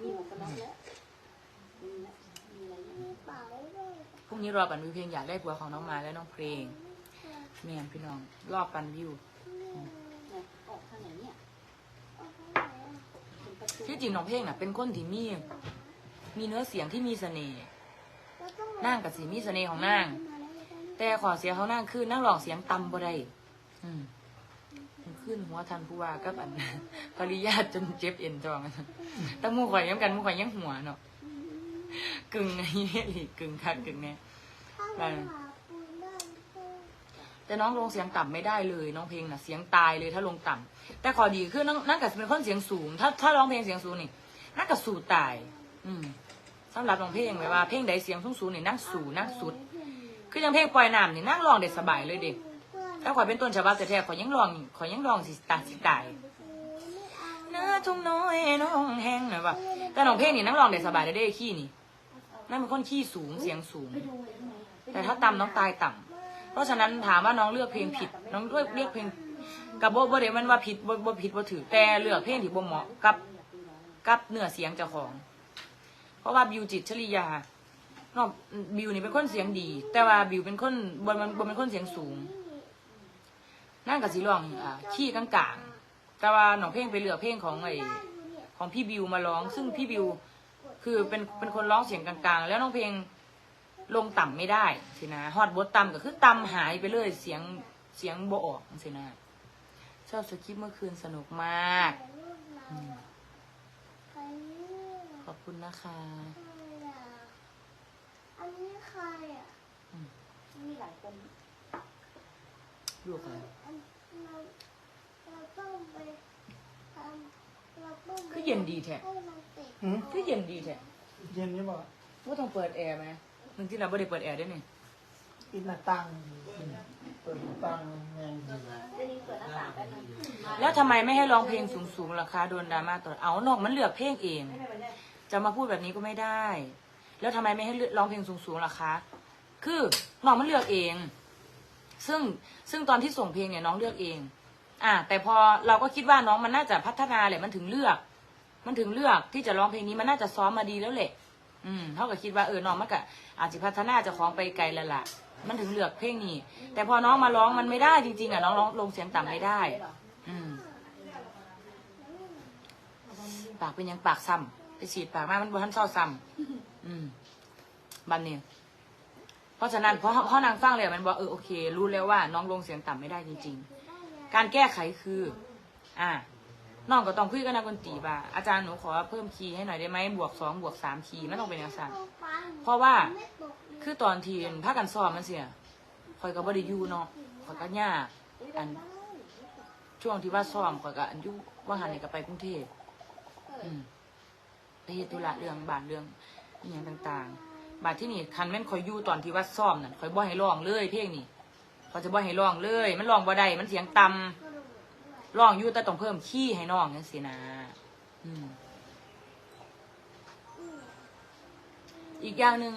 มีหมวกกันน็อกแล้วมีแล้วมีอะไรอย่างมีเงี้ยเป๋าด้วยพรุ่งนี้รอปันวิวเพลงอยากได้ผัวของน้องมาและน้องเพลงแม่นพี่น้อง รอบปันวิวเนี่ยออกทางไหนเนี่ยเอาข้างไหนอะเป็นประตูที่จริงน้องเพลงน่ะเป็นคนที่มี มีเนื้อเสียงที่มีเสน่ห์แล้วต้องนั่งกับสีมีเสน่ห์ของนาง แต่ขอเสียงเขานั่งคือนั่งร้องเสียงต่ำบ่ได้อืม ขึ้นหัวทันผู้ว่ากับอันภริยาจนเจ็บเอ็นจองแต่หมูข่อยยังกันหมูข่อยยังหัวเนาะกึ่งไอ้เหี้ยหลีกึ่งคัดกึ่งแน่ถ้าเราหาปูนได้ก็แต่น้องลงเสียงต่ำไม่ได้เลยน้องเพลงน่ะเสียงตายเลยถ้าลงต่ำแต่ขอดีคือนั่งนั่งกับเป็นคนเสียงสูง ถ้าถ้าร้องเพลงเสียงสูงนี่นั่งกับสู่ตาย อืมสำหรับน้องเพลงแบบว่าเพลงใดเสียงสูงสูงๆนี่นั่งสู่นั่งสุด คือยังเพลงปล่อยน้ำนี่นั่งร้องได้สบายเลยเด็ก ถ้าขอยเป็นต้นฉบับแต่แท้ๆขอยยังร้องขอยยังร้องสิตายสิตายหน้าทุ่งน้อยน้องแห้งนะว่าแต่น้องเพลงนี่นั่งร้องได้สบายเลยเด้ขี้นี่นั่นเป็นคนขี้สูงเสียงสูง แต่ถ้าต่ำน้องตายต่ำเพราะฉะนั้นถามว่าน้องเลือกเพลงผิด น้องเลือกเลือกเพลงกับโบโบ่ได้มันว่าผิดบ่บ่ผิดโบถือแต่เลือกเพลงที่บ่เหมาะกับกับเนื้อเสียงเจ้าของ เพราะว่าบิวจิตชลิยาน้องบิวนี่เป็นคนเสียงดี แต่ว่าบิวเป็นคนบ่มันบ่เป็นคนเสียงสูง นั่นกับสีร้องอ่าขี้กลางๆ แต่ว่าน้องเพลงไปเลือกเพลงของไอ้ของพี่บิวมาร้อง ซึ่งพี่บิวคือเป็นเป็นคนร้องเสียงกลางๆ แล้วน้องเพลงลงต่ำไม่ได้สินะฮอดบทต่ำก็คือต่ำหายไปเลยเสียงเสียงโบออกสินะชอบสคริปต์เมื่อคืนสนุกมากอืมขอบคุณนะคะอันนี้ใครอะมีหลายคน ลูกอะไรอันเราเราต้องไปทำเราต้องไปคือเย็นดีแท้ให้มันติดหืมคือเย็นดีแท้เย็นนี่บอกว่าต้องเปิดแอร์ไหมหนึ่งที่เราไม่ได้เปิดแอร์ด้วยนี่ปิดหน้าต่างเปิดหน้าต่างแมงดีจะยิงเปิดหน้าต่างไปนะแล้วทำไมไม่ให้ร้องเพลงสูงๆล่ะคะโดนดราม่าตลอดเอานอกมันเลือกเพลงเอง ไม่ได้ไปได้จะมาพูดแบบนี้ก็ไม่ได้ แล้วทำไมไม่ให้เลือกร้องเพลงสูงๆล่ะคะ คือน้องมันเลือกเอง ซึ่งซึ่งตอนที่ส่งเพลงเนี่ยน้องเลือกเอง อ่า แต่พอเราก็คิดว่าน้องมันน่าจะพัฒนาแหละมันถึงเลือก มันถึงเลือกที่จะร้องเพลงนี้มันน่าจะซ้อมมาดีแล้วแหละ อืมเท่ากับคิดว่าเออน้องมันก็อาจจะพัฒนาจะของไปไกลแล้วล่ะมันถึงเลือกเพลงนี้ แต่พอน้องมาร้องมันไม่ได้จริงๆอะน้องร้องลงเสียงต่ำไม่ได้ อืม ปากเป็นยังปากซ้ำไปฉีดปากมามันบ่ทันเศร้าซ้ำอืมบันเนี้ เพราะฉะนั้นเพราะเพราะนางฟังเลยมันบอกเออโอเค รู้แล้วว่า น้องลงเสียงต่ำไม่ได้จริง ๆ การแก้ไขคือ อ่าน้องก็ต้องคุยกับนักดนตรีว่าอาจารย์หนูขอเพิ่มคีย์ให้หน่อยได้ไหมบวกสองบวกสามคีย์ไม่ต้องเป็นอย่างนั้นเพราะว่าคือตอนที่พากันซ้อมมันเสียคอยก็บ่ได้ยูเนาะคอยก็ยากอัน ช่วงที่ว่าซ้อมคอยก็อันยุว่าหันนี่ก็ไปกรุงเทพอืมไปเฮ็ดธุระเรื่องบานเรื่องอย่างต่าง ๆ บาดที่นี่คันแม่นคอยอยู่ตอนที่ว่าซ้อมนั่นคอยบ่ให้ร้องเลยเพลงนี้เขาจะบ่ให้ร้องเลย มันร้องบ่ได้มันเสียงต่ำร้องอยู่แต่ต้องเพิ่มคีย์ให้น้องจังซี่นะอืมอีกอย่างหนึ่ง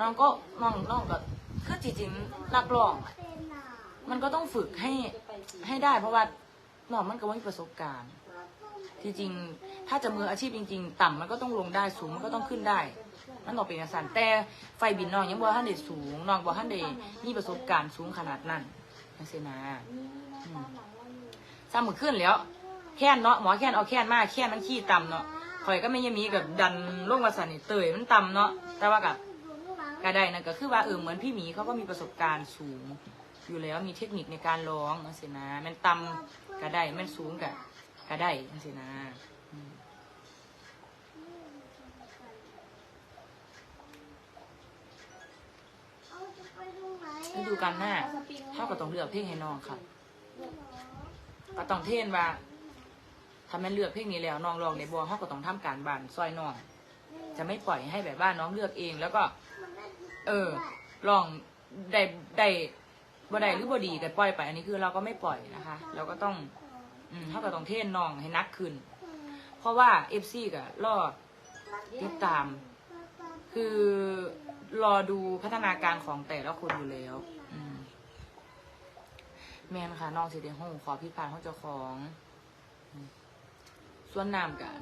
น้องก็น้องน้องก็คือจริงๆนักร้องมันก็ต้องฝึกให้ให้ได้ เพราะว่าน้องมันก็ไม่มีประสบการณ์ ที่จริงถ้าจะมืออาชีพจริง ๆ ต่ำมันก็ต้องลงได้สูงมันก็ต้องขึ้นได้ มันต้องเป็นอย่างสันแต่ไฟบินน้องยังบ่ทันได้สูงน้องบ่ทันได้มีประสบการณ์สูงขนาดนั้นนั่นสินะอืมซ้ำมือขึ้นแล้ว แค่นเนาะหมอแค่นเอาแค่นมากแค่นมันขี้ต่ำเนาะข่อยก็ไม่ยังมีกับดันลงมาสันนี่เตยมันต่ำเนาะแต่ว่ากับกระไดนะก็คือว่าเออเหมือนพี่หมีเขาก็มีประสบการณ์สูง อยู่แล้วมีเทคนิคในการร้องนั่นสินะแมันต่ำกระไดแมันสูงกับกระไดนั่นสินะ ฤดูกาลหน้าเท่ากับต้องเลือกเพลงให้น้องค่ะก็ต้องเทนว่าถ้าแม่นเลือกเพลงนี้แล้วน้องร้องในบัวเขาก็ต้องทำการบานซอยน้องจะไม่ปล่อยให้แบบว่าน้องเลือกเอง แล้วก็ เออ ลองได้ได้บ่ได้หรือบ่ดีแต่ปล่อยไป อันนี้คือเราก็ไม่ปล่อยนะคะ เราก็ต้องอืมเท่ากับต้องเทนน้องให้นักขึ้น เพราะว่าเอฟซีกับรอติดตาม คือ รอดูพัฒนาการของแต่ละคนอยู่แล้วอืมแมนค่ะน้องสิเดงห้องขอพิดพลาดห้องเจ้าของส่วนน้ำกัน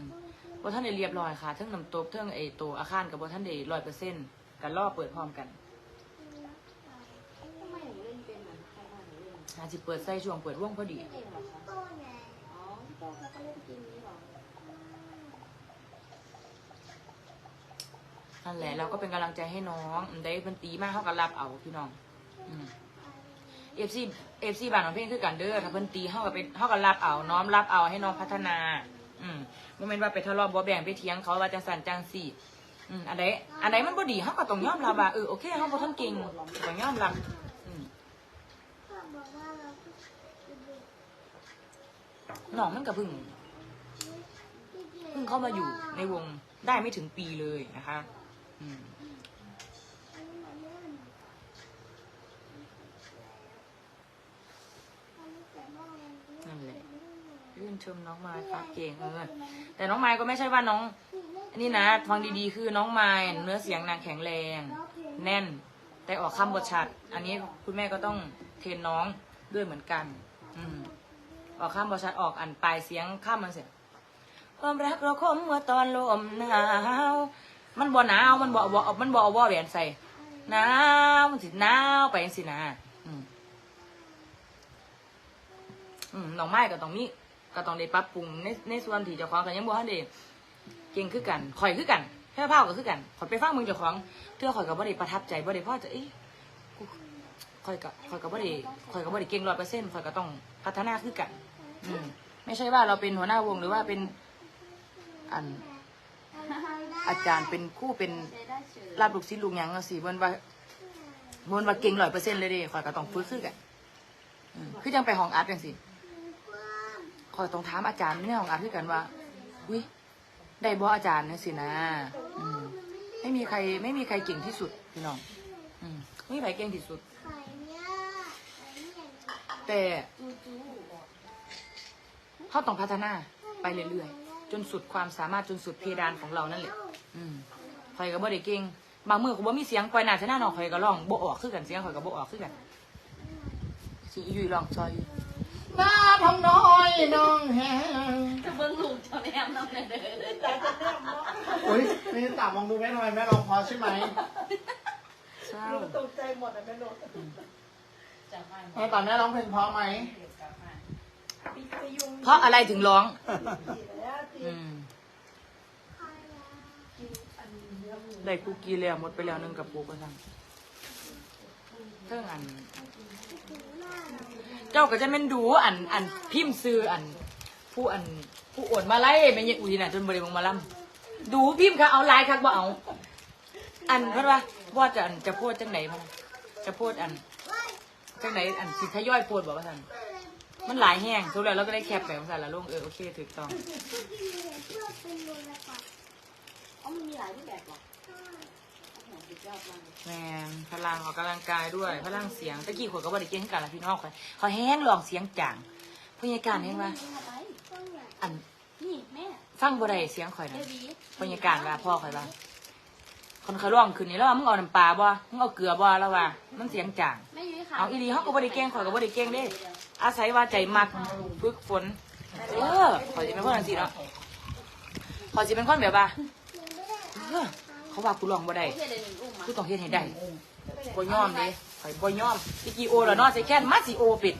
บท่านได้เรียบร้อยค่ะทั้งน้ำตกเทั้งไอ้ตัวอาคารกับบท่านได้ร้อยเปอร์เซ็นต์กันรอเปิดพร้อมกันทำไมหนูเล่นเป็นเหมือาหนูเล่นอาจจะเปิดใส่ช่วงเปิดวงพอดี เล่นเองเหรอคะ ตัวไง อ๋อพี่โตเขาก็เนั่นแหละเราก็เป็นกำลังใจให้น้องอันได้เพิ่นตีมากเขาก็รับเอาพี่น้องเอฟซีเอฟซีบ้านของเพ่งคือกันเด้อถ้าเพิ่นตีเขาก็เป็นเขาก็รับเอาน้อมรับเอาให้น้องพัฒนา อืมบ่แม่นว่าไปทะเลาะบ่แบ่งไปเถียงเขาว่าจังสั่นจังสี่อืมอันใดอันใดมันบ่ดีเขาก็ต้องยอมรับว่าเออโอเคเขาบ่ทันเก่งต้องยอมรับอืมน้องมันก็เพิ่งเพิ่งเข้ามาอยู่ในวงได้ไม่ถึงปีเลยนะคะ นั่นแหละชื่นชมน้องไม้ครับเก่งเออแต่น้องไม้ก็ไม่ใช่ว่าน้องอนนี้นะฟังดีๆ คือน้องไม้เนื้อเสียงนางแข็งแรง แน่น แต่ออกคำบทชัด อันนี้คุณแม่ก็ต้องเทรนน้องด้วยเหมือนกัน อืมออกคำบทชัดออกอันปลายเสียงข้ามมันเสียความรักเราคมเมื่อตอนลมหนาว มันบ่หนาว มันบ่บ่มันบ่เอาบ่แหวนใส่หนาวมันสิหนาวไปสินะอืมอืมน้องไม้ก็ต้องมีก็ต้องได้ปรับปรุงในในส่วนที่เจ้าของก็ยังบ่ทันได้เก่งคือกันข่อยคือกันแค่เผาก็คือกันข่อยไปฟังมึงเจ้าของเทื่อข่อยก็บ่ได้ประทับใจบ่ได้พ่อจะเอ้ยข่อยก็ข่อยก็บ่ได้ข่อยก็บ่ได้เก่ง100%ข่อยก็ต้องพัฒนาคือกัน อืมไม่ใช่ว่าเราเป็นหัวหน้าวงหรือว่าเป็นอัน อาจารย์เป็นคู่เป็นใช้ได้เฉยรับลูกศิษย์ลูกหยังจังซี่บ่นว่าบ่นว่าเก่ง100%เลยเด้ข่อยก็ต้องฝึกคือกันอืมคือจังไปห้องอัดจังซี่คอยต้องถามอาจารย์ในของอาคือกันว่าวิได้บออาจารย์นี่สินะอืมไม่มีใครไม่มีใครเก่งที่สุดพี่น้องอืมไม่มีใครเก่งที่สุด แต่เขาต้องพัฒนาไปเรื่อยๆ จนสุดความสามารถจนสุดเพดานของเรานั่นแหละ อืมคอยก็บ่ได้เก่งบางมือก็บ่มีเสียงปล่อยหน้าชนะน้องคอยก็ร้องบ่ออกคือกันเสียงคอยก็บ่ออกคือกันสิอยู่ร้องซอยอยู่หน้าทำน้อยน้องแหงจะเบิ้งลูกเจ้าแนมน้องเด้ออุ้ยนี่ตามมองดูแม่ทำไมแม่ร้องเพอใช่ไหมเศร้าตกใจหมดอะแม่โดนแม่ตอนแม่ร้องเพลงเพราะไหมปีกยุง เพราะอะไรถึงร้องตีแล้วตีอืมกินอันเนื้อหมูได้คุกกี้แล้วหมดไปแล้วหนึงกับปูก็สั่งเท่งอัน เจ้าก็จะเป็นดูอันอันพิมพ์ซื้ออัน ผู้อัน ผู้โอนมาไล่ไม่ยังอุ้ยน่ะจนบริวงมาล่ำดูพิมพ์ค่ะเอาลายคักบ่เอา อันเพราะว่าว่าจะอันจะพูดจังไหนมันจะพูดอันจังไหนอันสิทยอยพูดบอกว่าสัน มันหลายแห้งทุกแล้วเราก็ได้แคปไปของสันละลงเออโอเคถูกต้องอ๋อมันมีหลายรูปแบบเหรอโอ้โหสุดยอดมากเลยแมนพลังออกกำลังกายด้วย พลังเสียงตะกี้ขวดก็บริเก่งกันละพี่น้องคอยเขาแห้งลองเสียงจางพยาการเห็นว่าเอาไปอันนี่แม่ฟังบ่ได้เสียงข่อยเบนะบีบรรยากาศว่าพ่อข่อยว่า คนเขาร้องขึ้นนี่แล้วว่ามึงเอาน้ำปลาบ่มึงเอาเกลือบ่แล้วว่า มันเสียงจางแม่ยุ้ยค่ะเอาอีหลีเขาก็บ่ได้เก่งข่อยก็บ่ได้เก่งเด้ อาศัยว่าใจมักฝึกฝน เออข่อยสิเป็นคนจังซี่เนาะข่อยสิเป็นคนแบบว่าเออเขาว่ากูร้องบ่ได้โอเคเดี๋ยวหนึ่งอุ้มมากูต้องเฮ็ดให้ได้บ่ยอมเด้ข่อยบ่ยอมตะกี้โอแล้วเนาะใส่แค่นมาสิโอเป็ด